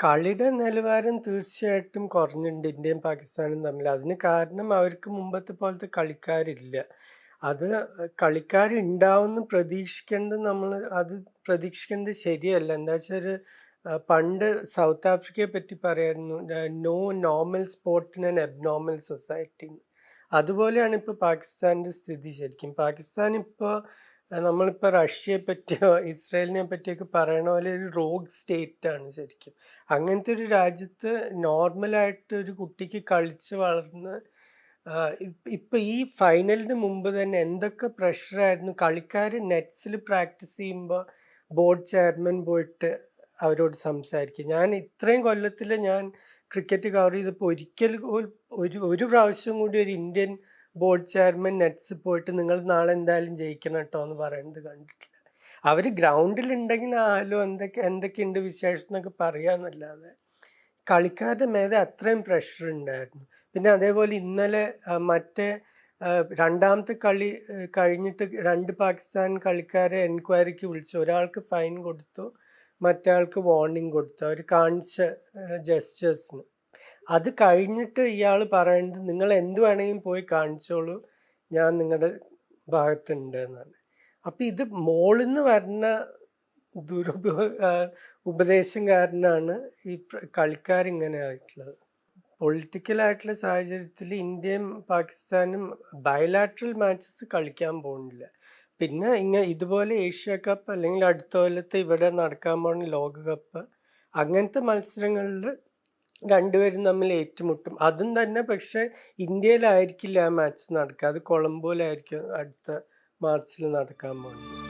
കളിയുടെ നിലവാരം തീർച്ചയായിട്ടും കുറഞ്ഞിട്ടുണ്ട് ഇന്ത്യയും പാകിസ്ഥാനും തമ്മിൽ. അതിന് കാരണം അവർക്ക് മുമ്പത്തെ പോലത്തെ കളിക്കാരില്ല. അത് കളിക്കാരുണ്ടാവുമെന്ന് പ്രതീക്ഷിക്കേണ്ടത് നമ്മൾ അത് പ്രതീക്ഷിക്കേണ്ടത് ശരിയല്ല. എന്താ വെച്ചാൽ പണ്ട് സൗത്ത് ആഫ്രിക്കയെ പറ്റി പറയായിരുന്നു. No normal sport in an abnormal society അതുപോലെയാണ് ഇപ്പോൾ പാകിസ്ഥാന്റെ സ്ഥിതി ശരിക്കും. പാകിസ്ഥാൻ ഇപ്പൊ ആഹ് നമ്മളിപ്പോ റഷ്യയെ പറ്റിയോ ഇസ്രായേലിനെ പറ്റിയൊക്കെ പറയണ പോലെ ഒരു റോഗ് സ്റ്റേറ്റ് ആണ് ശരിക്കും. അങ്ങനത്തെ ഒരു രാജ്യത്ത് നോർമലായിട്ട് ഒരു കുട്ടിക്ക് കളിച്ച് വളർന്ന് ഇപ്പം ഈ ഫൈനലിന് മുമ്പ് തന്നെ എന്തൊക്കെ പ്രഷറായിരുന്നു. കളിക്കാർ നെറ്റ്സിൽ പ്രാക്ടീസ് ചെയ്യുമ്പോൾ ബോർഡ് ചെയർമാൻ പോയിട്ട് അവരോട് സംസാരിക്കും. ഞാൻ ഇത്രയും കൊല്ലത്തിൽ ഞാൻ ക്രിക്കറ്റ് കവർ ചെയ്തപ്പോൾ ഒരിക്കൽ ഒരു ഒരു പ്രാവശ്യം കൂടി ഒരു ഇന്ത്യൻ ബോർഡ് ചെയർമാൻ നെറ്റ്സ് പോയിട്ട് നിങ്ങൾ നാളെ എന്തായാലും ജയിക്കണം കേട്ടോ എന്ന് പറയുന്നത് കണ്ടിട്ടില്ല. അവർ ഗ്രൗണ്ടിൽ ഉണ്ടെങ്കിൽ ആലോ എന്തൊക്കെ എന്തൊക്കെയുണ്ട് വിശേഷം എന്നൊക്കെ പറയാന്നല്ലാതെ കളിക്കാരുടെ മേലെ അത്രയും പ്രഷർ ഉണ്ടായിരുന്നു. പിന്നെ അതേപോലെ ഇന്നലെ മറ്റേ രണ്ടാമത്തെ കളി കഴിഞ്ഞിട്ട് രണ്ട് പാകിസ്ഥാൻ കളിക്കാരെ എൻക്വയറിക്ക് വിളിച്ചു. ഒരാൾക്ക് ഫൈൻ കൊടുത്തു. മറ്റേ ആൾക്ക് വാർണിംഗ് കൊടുത്തു. അവർ കാണിച്ച ജെസ്റ്റേഴ്സിന്. അത് കഴിഞ്ഞിട്ട് ഇയാൾ പറയുന്നത് നിങ്ങൾ എന്ത് വേണമെങ്കിലും പോയി കാണിച്ചോളൂ. ഞാൻ നിങ്ങളുടെ ഭാഗത്തുണ്ട് എന്നാണ്. അപ്പം ഇത് മോളിൽ നിന്ന് വരുന്ന ദുരുപയോഗ ഉപദേശം കാരണാണ് ഈ കളിക്കാർ ഇങ്ങനെ ആയിട്ടുള്ളത്. പൊളിറ്റിക്കലായിട്ടുള്ള സാഹചര്യത്തിൽ ഇന്ത്യയും പാകിസ്ഥാനും ബയലാട്രൽ മാച്ചസ് കളിക്കാൻ പോകുന്നില്ല. പിന്നെ ഇങ്ങനെ ഇതുപോലെ ഏഷ്യ കപ്പ് അല്ലെങ്കിൽ അടുത്ത കൊല്ലത്ത് ഇവിടെ നടക്കാൻ പോകുന്ന ലോകകപ്പ് അങ്ങനത്തെ മത്സരങ്ങളിൽ രണ്ടുപേരും തമ്മിൽ ഏറ്റുമുട്ടും. അതും തന്നെ പക്ഷെ ഇന്ത്യയിലായിരിക്കില്ല ആ മാച്ച് നടക്കുക. അത് കൊളംബോയിലായിരിക്കും അടുത്ത മാർച്ചിൽ നടക്കാൻ പോകുന്നത്.